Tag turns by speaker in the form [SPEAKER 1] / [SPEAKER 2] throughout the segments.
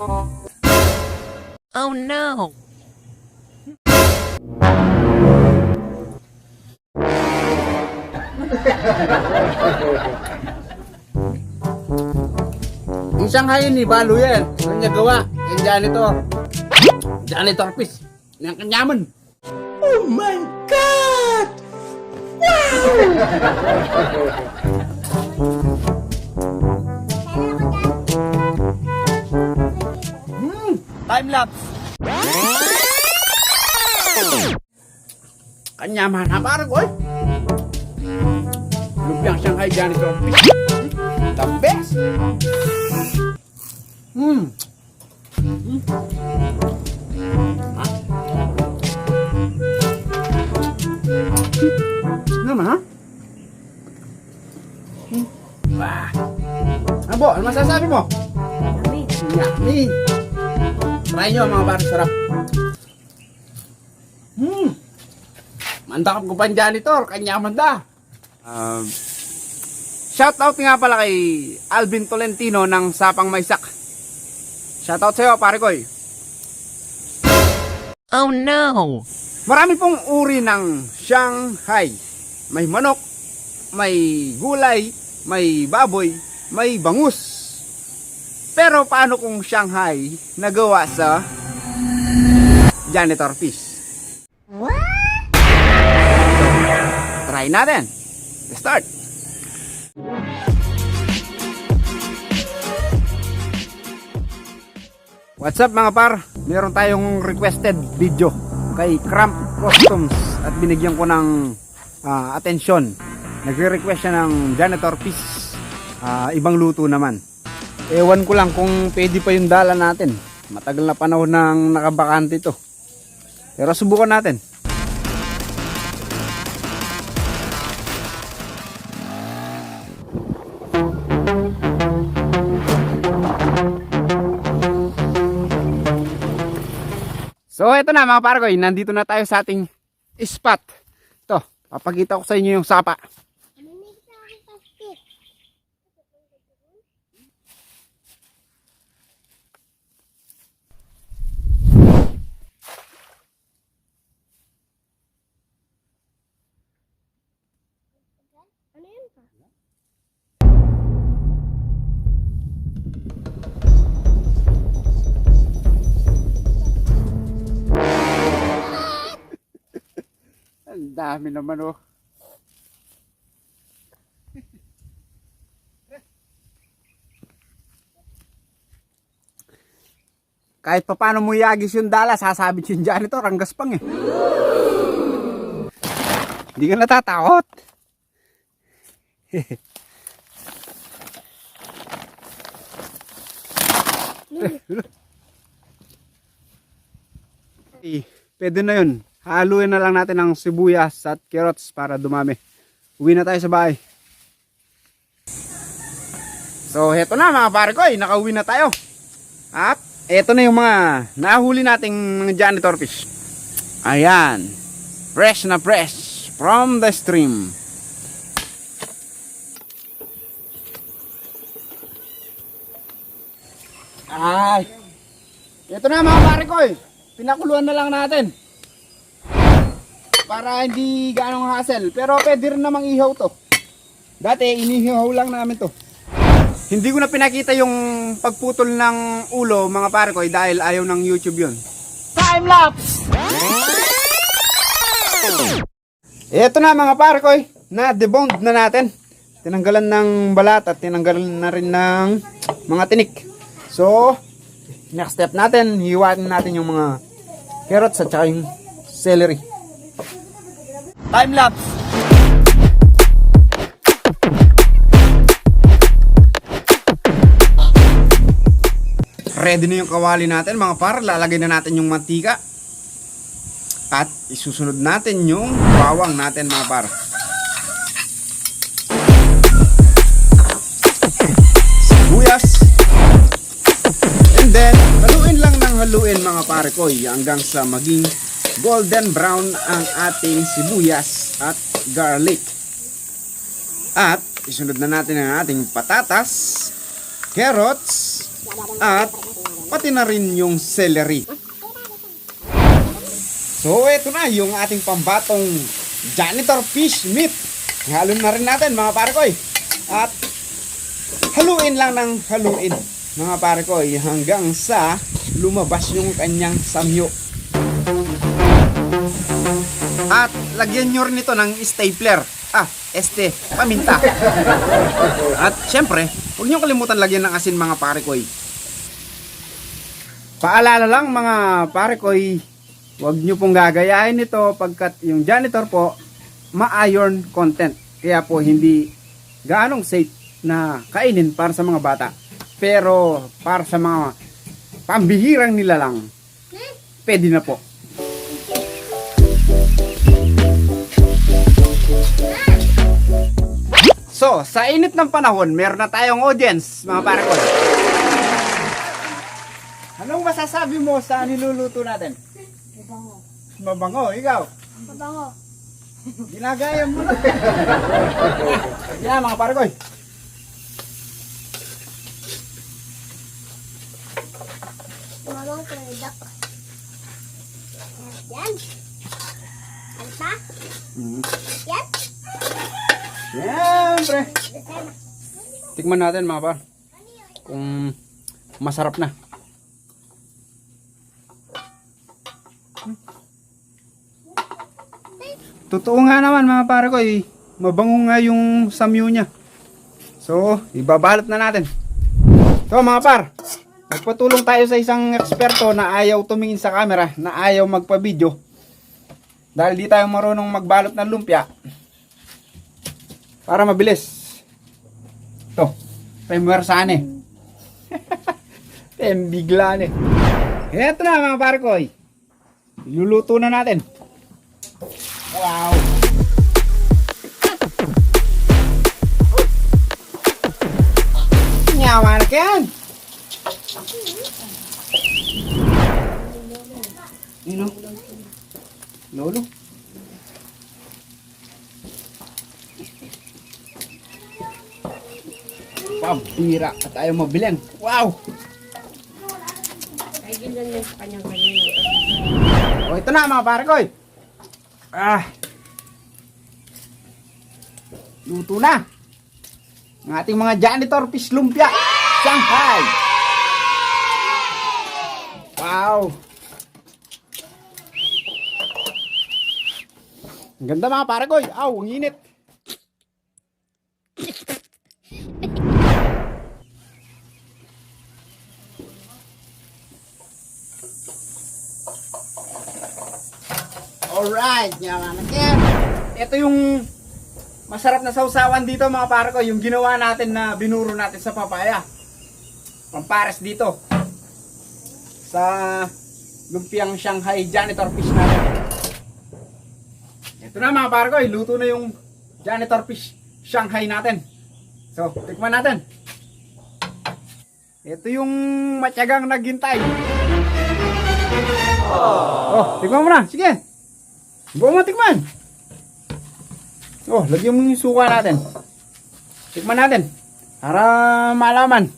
[SPEAKER 1] Oh no!
[SPEAKER 2] Yung Shanghai ni Balo yan. Ano niya gawa? Yung janitor. Janitor piece. Yung kanyaman. Oh my God! Hmm, time lapse. Kanyaman ha parang oy. Lumpiang Shanghai janitor. The best. Hmm. Hmm. Ah. Ano naman ha? Hmm. Wah. Ano po? Ano masasabi mo?
[SPEAKER 3] Yummy.
[SPEAKER 2] Yummy. Try nyo mga pare, sarap. Hmm. Mandakap ko pa ang janitor, kanya manda. Um, Shoutout nga pala kay Alvin Tolentino ng Sapang Maysak. Shoutout sa'yo, pare ko eh.
[SPEAKER 1] Oh no!
[SPEAKER 2] Marami pong uri ng Shanghai. May manok, may gulay, may baboy, may bangus. Pero paano kung Shanghai nagawa sa janitor piece? Try natin. Let's start. What's up mga par? Meron tayong requested video kay Cramp Customs at binigyan ko ng ah, atensyon. Nagre-request siya ng janitor piece. Ah, ibang luto naman. Ewan ko lang kung pwede pa yung dala natin. Matagal na panahon nang nakabakante ito. Pero subukan natin. So eto na mga parkoy, nandito na tayo sa ating spot. Ito, papakita ko sa inyo yung sapa. Dami naman oh. Kahit pa paano mo yagis yung dala, sasabit yung janitor, ang gaspang eh. Hindi ka natatakot. Eh, pwede na yun. Haluin na lang natin ng sibuyas at carrots para dumami. Uwi na tayo sa bahay. So, heto na mga pare ko, nakauwi na tayo. At, eto na yung mga nahuli nating mga janitor fish. Ayan. Fresh na fresh from the stream. Ay. Ito na mga pare ko. Pinakuluan na lang natin. Para hindi ganong hassle. Pero pwede rin namang ihaw to. Dati inihaw lang namin to. Hindi ko na pinakita yung pagputol ng ulo mga pare ko eh, dahil ayaw ng YouTube yun. Time lapse! Ito na mga pare ko eh, na deboned na natin. Tinanggalan ng balat at tinanggalan na rin ng mga tinik. So, next step natin, hiwain natin yung mga carrots at saka yung celery. Time lapse. Ready na yung kawali natin mga par. Lalagay na natin yung mantika. At isusunod natin yung bawang natin mga par. Sibuyas. And then, haluin lang ng haluin mga pare ko hanggang sa maging golden brown ang ating sibuyas at garlic. At isunod na natin ang ating patatas, carrots, at pati na rin yung celery. So, eto na yung ating pambatong janitor fish meat. Halo na rin natin mga pare ko. At haluin lang ng haluin mga pare ko hanggang sa lumabas yung kanyang samyo. At lagyan nyo rin ito ng stapler. Ah, este, paminta. At syempre, huwag nyo kalimutan lagyan ng asin mga pare ko. Paalala lang mga pare ko, huwag nyo pong gagayahin ito pagkat yung janitor po, ma-iron content. Kaya po hindi gaanong safe na kainin para sa mga bata. Pero para sa mga pambihirang nilalang, pwede na po. So, sa init ng panahon, meron na tayong audience, mga pare ko. Anong masasabi mo sa niluluto natin?
[SPEAKER 3] Mabango.
[SPEAKER 2] Mabango, ikaw.
[SPEAKER 3] Mabango.
[SPEAKER 2] Ginagaya mo na. Yan, mga pare ko.
[SPEAKER 3] Mabango product. Yan. Ano pa?
[SPEAKER 2] Mm.
[SPEAKER 3] Yan.
[SPEAKER 2] Siyempre. Tikman natin, mga par. Kung masarap na. Totoo nga naman mga pare ko eh. Mabango nga yung samyo niya. So, ibabalot na natin. So mga par, magpatulong tayo sa isang eksperto na ayaw tumingin sa camera, na ayaw magpa-video. Dahil di tayo marunong magbalot ng lumpia. Para mabilis. Ito, pemwersane. Pembiglan eh. Eto na mga pare ko eh. Luluto na natin. Wow! Nyaman ka yan! Nino? Lolo? Pambira at ayaw mabiling. Wow!
[SPEAKER 3] Ay, ganyan yung kanyang kanina.
[SPEAKER 2] O ito na mga pare ko eh. Ah. Luto na. Ang ating mga janitor fish lumpia. Shanghai. Wow. Ang ganda mga pare ko. eh. Aw, ang init. Alright, yaman again. Ito yung masarap na sausawan dito mga pare ko, yung ginawa natin na binuro natin sa papaya. Pampares dito. Sa lumpiang Shanghai janitor fish natin. Ito na mga pare ko, luto na yung janitor fish Shanghai natin. So, tikman natin. Ito yung matyagang naghintay. Oh, tikman mo na. Sige. Buong mo tikman. Oh, lagyan mo yung suka natin. Tikman natin. Para malaman.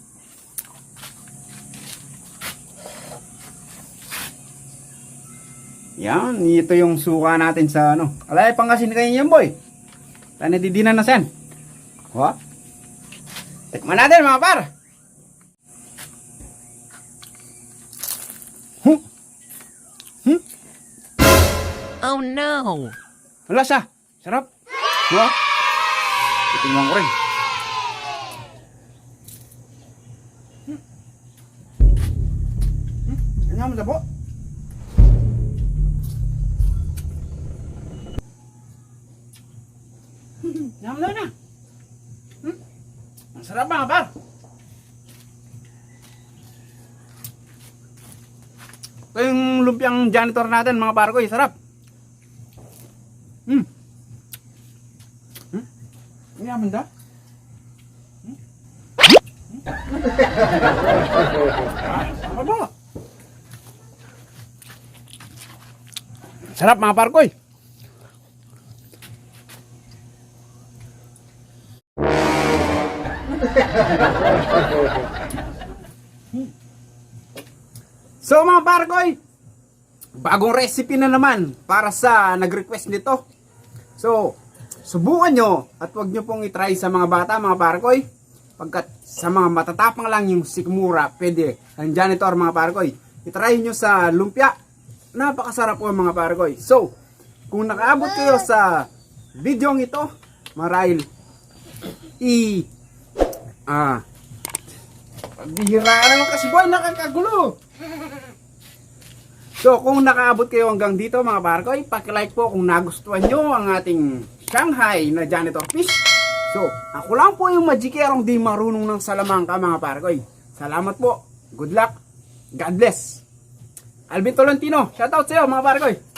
[SPEAKER 2] Yan, ito yung suka natin sa ano. Alay, pangasin kayo yan, boy. Tane didinan na sen. Wa? Tikman natin, mga par.
[SPEAKER 1] Oh no!
[SPEAKER 2] Wala siya. Sarap. Diba? Titingnan ko rin. Ganyan mo po. Ganyan mo na. Hmm. Ang sarap mga par. Ito yung lumpiang janitor natin mga par ko. eh. Sarap. Hmm. Hmm? Ang yaman da? Hmm? Ah, Sarap ba? Sarap mga parkoy. So mga parkoy, bagong recipe na naman para sa nag-request nito. So, subukan nyo at wag nyo pong itry sa mga bata, mga parkoy. Pagkat sa mga matatapang lang yung sikmura, pwede. Ang janitor, mga parkoy. Itry nyo sa lumpia. Napakasarap po mga parkoy. So, kung nakaabot kayo sa video ito, marahil i ah bihira naman kasi boy nakakagulo So, kung nakaabot kayo hanggang dito mga barkoy, pakilike po kung nagustuhan nyo ang ating Shanghai na janitor fish. So, ako lang po yung magikerong di marunong ng salamangka mga barkoy. Salamat po. Good luck. God bless. Alvin Tolentino, shoutout sa iyo mga barkoy.